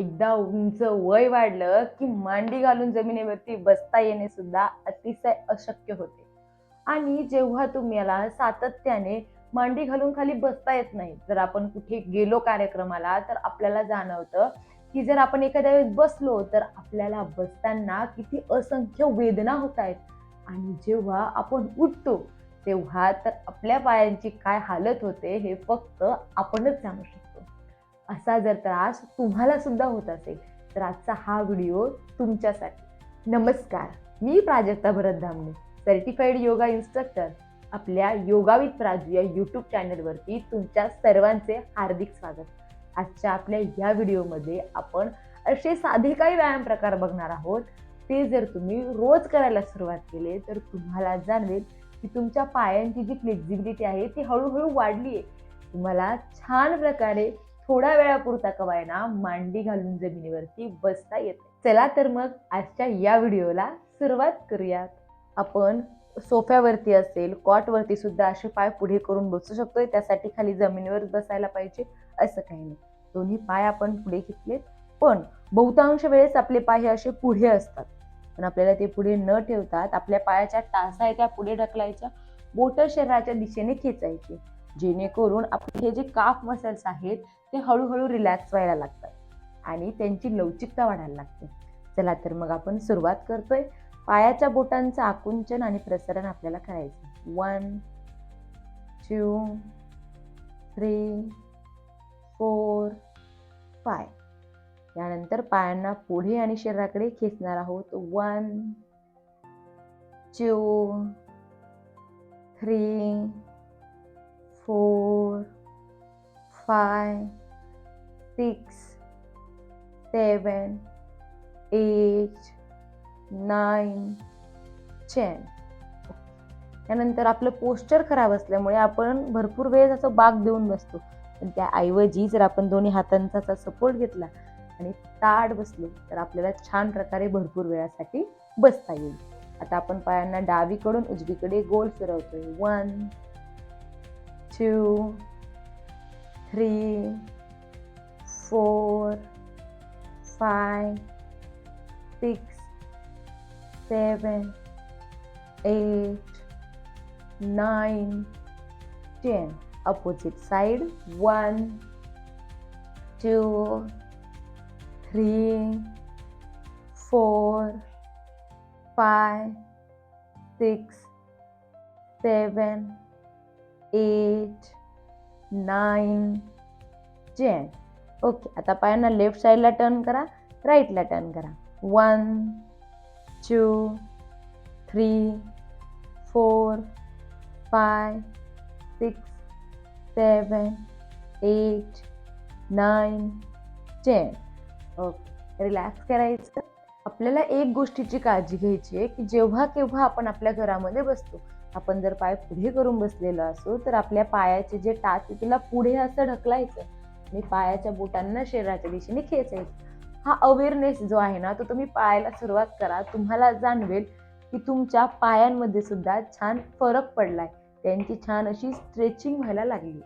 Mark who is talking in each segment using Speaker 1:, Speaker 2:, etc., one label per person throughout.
Speaker 1: एकदा उंच वय वाढलं की मांडी घालून जमिनीवरती बसता येणे सुद्धा अतिशय अशक्य होते. आणि जेव्हा तुम्हाला सातत्याने मांडी घालून खाली बसता येत नाही जर आपण कुठे गेलो कार्यक्रमाला तर आपल्याला जाणवतं की जर आपण एखाद्या वेळेस बसलो तर आपल्याला बसताना किती असंख्य वेदना होत आहेत. आणि जेव्हा आपण उठतो तेव्हा तर आपल्या पायांची काय हालत होते हे फक्त आपणच जाणू शकतो. असा जर त्रास तुम्हाला सुद्धा होत असेल तर आजचा हा व्हिडिओ तुमच्यासाठी. नमस्कार मी Prajakta Bharat Dhamane certified yoga instructor आपल्या योगा विथ प्राजू या यूट्यूब चॅनलवरती तुमच्या सर्वांचे हार्दिक स्वागत. आजच्या आपल्या या व्हिडिओमध्ये आपण असे साधे काही व्यायाम प्रकार बघणार आहोत. ते जर तुम्ही रोज करायला सुरुवात केले तर तुम्हाला जाणवेल की तुमच्या पायांची जी फ्लेक्झिबिलिटी आहे ती हळूहळू वाढली आहे तुम्हाला छान प्रकारे थोड्या वेळापुरता कवायना मांडी घालून जमिनीवरती बसता येते. चला तर मग आजच्या या व्हिडिओला सुरुवात करूयात. आपण सोफ्यावरती असेल कॉटवरती सुद्धा असे पाय पुढे करून बसू शकतोय त्यासाठी खाली जमिनीवर बसायला पाहिजे असं काही नाही. दोन्ही पाय आपण पुढे घेतलेत पण बहुतांश वेळेस आपले पाय हे असे पुढे असतात. पण आपल्याला ते पुढे न ठेवतात आपल्या पायाच्या टासा आहे त्या पुढे ढकलायच्या बोट शरीराच्या दिशेने खेचायचे. जेणेकरून आपले हे जे काफ मसल्स आहेत ते हळूहळू रिलॅक्स व्हायला लागतात. आणि त्यांची लवचिकता वाढायला लागते. चला तर मग आपण सुरुवात करतोय. पायाच्या बोटांचं आकुंचन आणि प्रसरण आपल्याला करायचं. One two three four five यानंतर पायांना पुढे आणि शरीराकडे खेचणार आहोत. One two three four five six seven eight nine ten त्यानंतर आपलं पोस्चर खराब असल्यामुळे आपण भरपूर वेळ असं बाग देऊन बसतो. पण त्याऐवजी जर आपण दोन्ही हातांचा असा सपोर्ट घेतला आणि ताड बसलो तर आपल्याला छान प्रकारे भरपूर वेळासाठी बसता येईल. आता आपण पायांना डावीकडून उजवीकडे गोल फिरवतोय. One two three four, five, six, seven, eight, nine, ten. Opposite side one, two, three, four, five, six, seven, eight, nine, ten. Okay आता पायांना लेफ्ट साईडला टर्न करा राईटला टर्न करा. One two three four five six seven eight nine ten okay relax करायचं. आपल्याला एक गोष्टीची काळजी घ्यायची आहे की जेव्हा केव्हा आपण आपल्या घरामध्ये बसतो आपण जर पाय पुढे करून बसलेलो असू तर आपल्या पायाचे जे टाच तिला पुढे असं ढकलायचं आणि पायाच्या बोटांना शरीराच्या दिशेने खेचायचं. हा अवेअरनेस जो आहे ना तो तुम्ही पायाला सुरुवात करा. तुम्हाला जाणवेल की तुमच्या पायांमध्ये सुद्धा छान फरक पडलाय. त्यांची छान अशी स्ट्रेचिंग व्हायला लागली.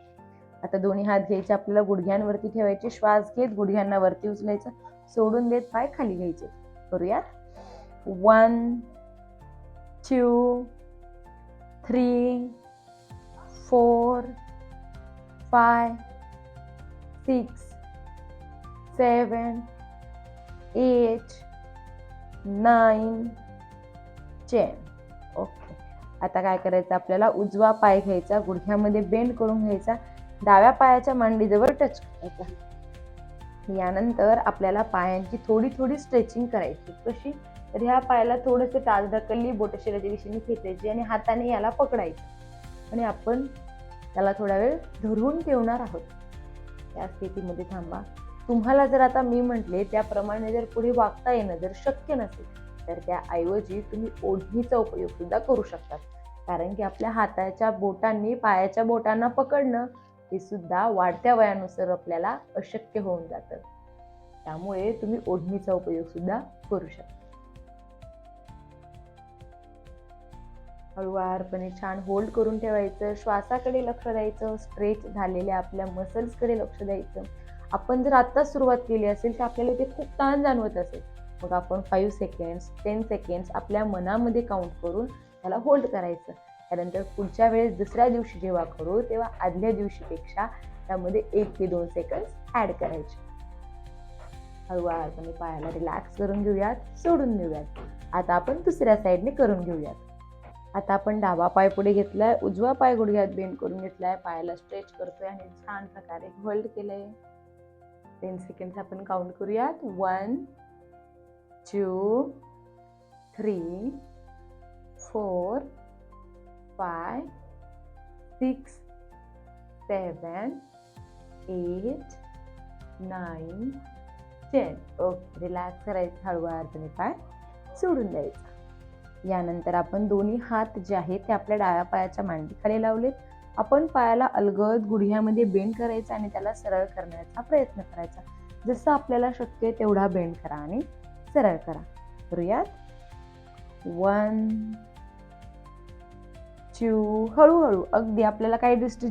Speaker 1: आता दोन्ही हात घ्यायचे आपल्याला गुडघ्यांवरती ठेवायचे श्वास घेत गुडघ्यांना वरती उचलायचं सोडून देत पाय खाली घ्यायचे. करूयात? One two three four five six seven eight nine ten okay आता काय करायचं? आपल्याला उजवा पाय घ्यायचा गुडघ्यामध्ये बेंड करून घ्यायचा डाव्या पायाच्या मांडीजवळ टच करायचा. यानंतर आपल्याला पायांची थोडी थोडी स्ट्रेचिंग करायची. कशी? तर ह्या पायाला थोडंसं टाच ढकलली बोट शिराच्या दिशेने खेचायची आणि हाताने याला पकडायचं. आणि आपण त्याला थोडा वेळ धरून ठेवणार आहोत. त्या स्थितीमध्ये थांबा. तुम्हाला जर आता मी म्हटले त्याप्रमाणे जर पुढे वागता येणं जर शक्य नसेल तर त्याऐवजी तुम्ही ओढणीचा उपयोग सुद्धा करू शकता. कारण की आपल्या हाताच्या बोटांनी पायाच्या बोटांना पकडणं हे सुद्धा वाढत्या वयानुसार आपल्याला अशक्य होऊन जातं. त्यामुळे तुम्ही ओढणीचा उपयोग सुद्धा करू शकता. हळूवारपणे छान होल्ड करून ठेवायचं. श्वासाकडे लक्ष द्यायचं. स्ट्रेच झालेल्या आपल्या मसल्सकडे लक्ष द्यायचं. आपण जर आत्ताच सुरुवात केली असेल तर आपल्याला ते खूप ताण जाणवत असेल. मग आपण फाईव्ह सेकंड्स टेन सेकंड्स आपल्या मनामध्ये काउंट करून त्याला होल्ड करायचं. त्यानंतर पुढच्या वेळेस दुसऱ्या दिवशी जेव्हा करू तेव्हा आदल्या दिवशीपेक्षा त्यामध्ये एक ते दोन सेकंड्स ॲड करायचे. हळूवारपणे पायाला रिलॅक्स करून घेऊयात सोडून देऊयात. आता आपण दुसऱ्या साईडने करून घेऊयात. आता आपण डावा पाय पुढे घेतलाय उजवा पाय गुडघ्यात बेंड करून घेतलाय पायाला स्ट्रेच करतोय आणि छान प्रकारे होल्ड केलंय. टेन सेकंड्स आपण काउंट करूयात. One two three four five six seven eight nine ten okay relax करायचं हळूवारपणे पाय. सोडून द्यायचा. यानंतर आपण दोन्ही हात जे आहेत ते आपल्या डाव्या पायाच्या मांडीखाली लावलेत. आपण पायाला अलगद गुडघ्यामध्ये बेंड करायचा आणि त्याला सरळ करण्याचा प्रयत्न करायचा. जसं आपल्याला शक्य आहे तेवढा बेंड करा आणि सरळ करा. करूयात? वन टू हळूहळू. अगदी आपल्याला काही डिस्ट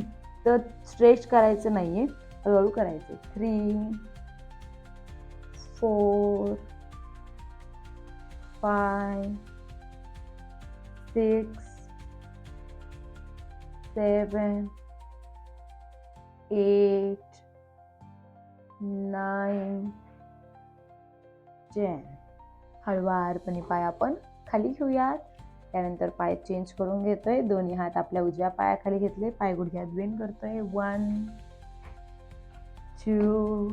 Speaker 1: स्ट्रेच करायचं नाहीये. हळूहळू करायचं three four five six seven eight nine ten हळुवारपणे पाय आपण खाली घेऊयात. त्यानंतर पाय चेंज करून घेतोय. दोन्ही हात आपल्या उजव्या पायाखाली घेतले. पाय गुडघ्यात बेन करतोय. One two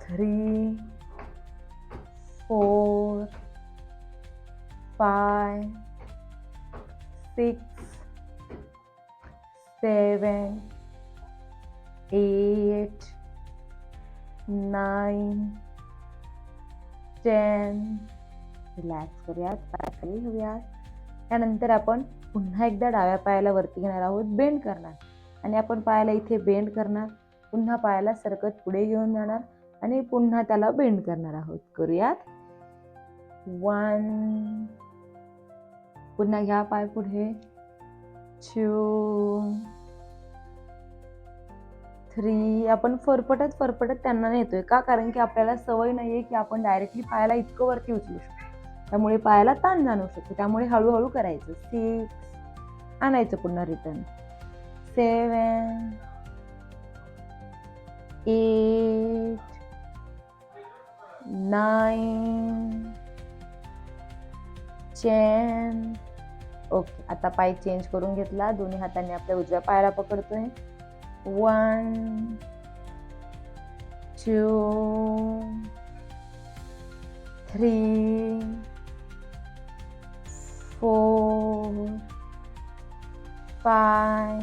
Speaker 1: three four five, six seven eight nine ten relax करूयात पाय खाली घेऊयात. त्यानंतर आपण पुन्हा एकदा डाव्या पायाला वरती घेणार आहोत बेंड करणार. आणि आपण पायाला इथे बेंड करणार पुन्हा पायाला सरकत पुढे घेऊन जाणार आणि पुन्हा त्याला बेंड करणार आहोत. करूयात? वन पुन्हा घ्या पाय पुढे. टू थ्री आपण फरफटत फरफटत त्यांना नेतोय का? कारण की आपल्याला सवय नाही आहे की आपण डायरेक्टली पायाला इतकं वरती उचलू शकतो त्यामुळे पायाला ताण जाणवू शकतो. त्यामुळे हळूहळू करायचं. सिक्स आणायचं पुन्हा return seven eight nine ten okay आता पाय चेंज करून घेतला. दोन्ही हाताने आपल्या उजव्या पायाला पकडतोय. One two three four five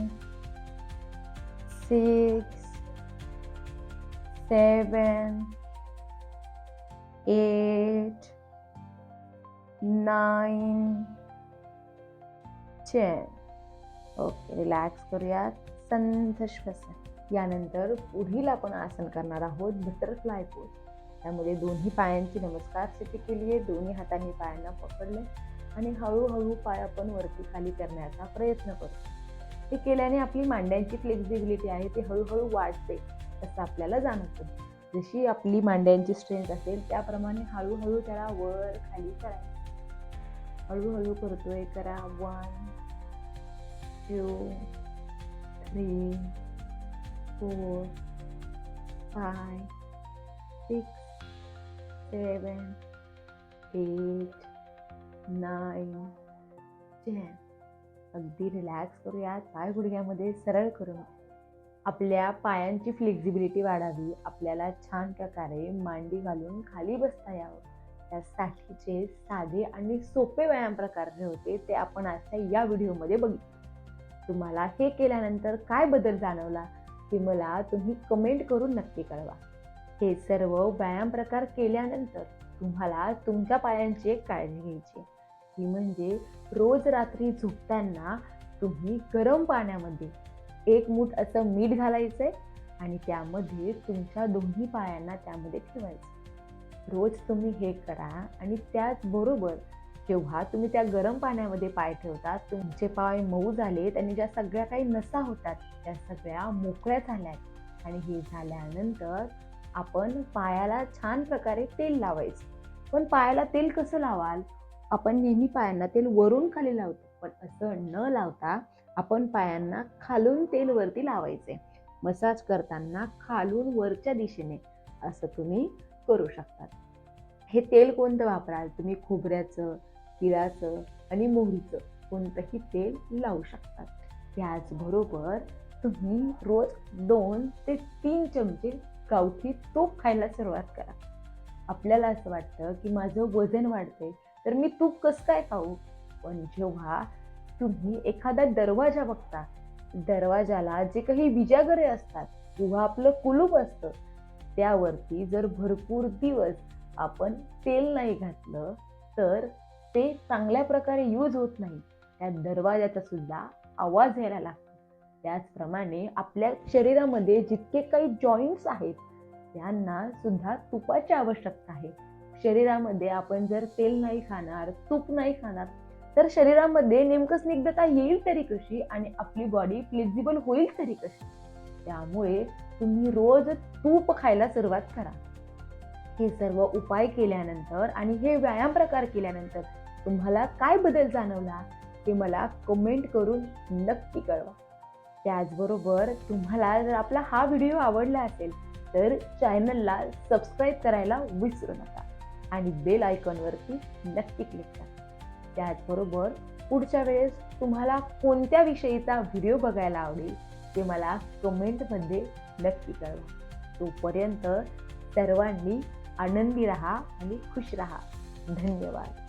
Speaker 1: six seven eight nine ten. Okay relax करूयात. संथ श्वसन यानंतर पुढील आपण आसन करणार आहोत बटरफ्लाय पोज त्यामध्ये दोन्ही पायांची नमस्कार स्थिती केली आहे. दोन्ही हातांनी पायांना पकडले आणि हळूहळू पाय आपण वरती खाली करण्याचा प्रयत्न करतो. हे केल्याने आपली मांड्यांची फ्लेक्झिबिलिटी आहे ती हळूहळू वाढते असं आपल्याला जाणवतं. जशी आपली मांड्यांची स्ट्रेंथ असेल त्याप्रमाणे हळूहळू त्याला वर खाली करायचं. हळूहळू करतोय करा one two three four five six seven eight nine ten अगदी रिलॅक्स करूयात. पाय गुडघ्यामध्ये सरळ करून आपल्या पायांची फ्लेक्झिबिलिटी वाढावी. आपल्याला छान प्रकारे मांडी घालून खाली बसता यावं. त्यासाठीचे साधे आणि सोपे व्यायाम प्रकार जे होते ते आपण आजच्या या व्हिडिओमध्ये बघितले. तुम्हाला हे केल्यानंतर काय बदल जाणवला ते मला तुम्ही कमेंट करून नक्की कळवा. हे सर्व व्यायाम प्रकार केल्यानंतर तुम्हाला तुमच्या पायांची एक काळजी घ्यायची ती म्हणजे रोज रात्री झोपताना तुम्ही गरम पाण्यामध्ये एक मूठ असं मीठ घालायचं आहे आणि त्यामध्ये तुमच्या दोन्ही पायांना त्यामध्ये ठेवायचं. रोज तुम्ही हे करा आणि त्याचबरोबर जेव्हा तुम्ही त्या गरम पाण्यामध्ये पाय ठेवता तुमचे पाय मऊ झालेत आणि ज्या सगळ्या काही नसा होतात त्या सगळ्या मोकळ्या झाल्यात. आणि हे झाल्यानंतर आपण पायाला छान प्रकारे तेल लावायचं. पण पायाला तेल कसं लावाल? आपण नेहमी पायांना तेल वरून खाली लावतो. पण असं न लावता आपण पायांना खालून तेल वरती लावायचे. मसाज करताना खालून वरच्या दिशेने. असं तुम्ही करू शकतात. हे तेल कोणतं वापराल? तुम्ही खोबऱ्याचं तिळाचं आणि मोहरीचं कोणतंही तेल लावू शकतात. त्याचबरोबर तुम्ही रोज दोन ते तीन चमचे गावठी तूप खायला सुरुवात करा. आपल्याला असं वाटतं की माझं वजन वाढतंय तर मी तूप कसं काय खाऊ? पण जेव्हा तुम्ही एखादा दरवाजा बघता दरवाजाला जे काही विजागरे असतात किंवा आपलं कुलूप असतं त्यावरती जर भरपूर दिवस आपण तेल नाही घातलं तर ते चांगल्या प्रकारे यूज होत नाही. त्या दरवाजाचा सुद्धा आवाज यायला लागतो. त्याचप्रमाणे आपल्या शरीरामध्ये जितके काही जॉईंट्स आहेत त्यांना सुद्धा तुपाची आवश्यकता आहे. शरीरामध्ये आपण जर तेल नाही खाणार तूप नाही खाणार तर शरीरामध्ये नेमकं स्निग्धता येईल तरी कशी आणि आपली बॉडी फ्लेक्झिबल होईल तरी कशी? त्यामुळे तुम्ही रोज तूप खायला सुरुवात करा. हे सर्व उपाय केल्यानंतर आणि हे व्यायाम प्रकार केल्यानंतर तुम्हाला काय बदल जाणवला ते मला कमेंट करून नक्की कळवा. त्याचबरोबर तुम्हाला जर आपला हा व्हिडिओ आवडला असेल तर चॅनलला सबस्क्राईब करायला विसरू नका आणि बेल आयकॉनवरती नक्की क्लिक करा. त्याचबरोबर पुढच्या वेळेस तुम्हाला कोणत्या विषयीचा व्हिडिओ बघायला आवडेल ते मला कमेंटमध्ये नक्की कळवा तोपर्यंत सर्वांनी आनंदी रहा आणि खुश रहा. धन्यवाद.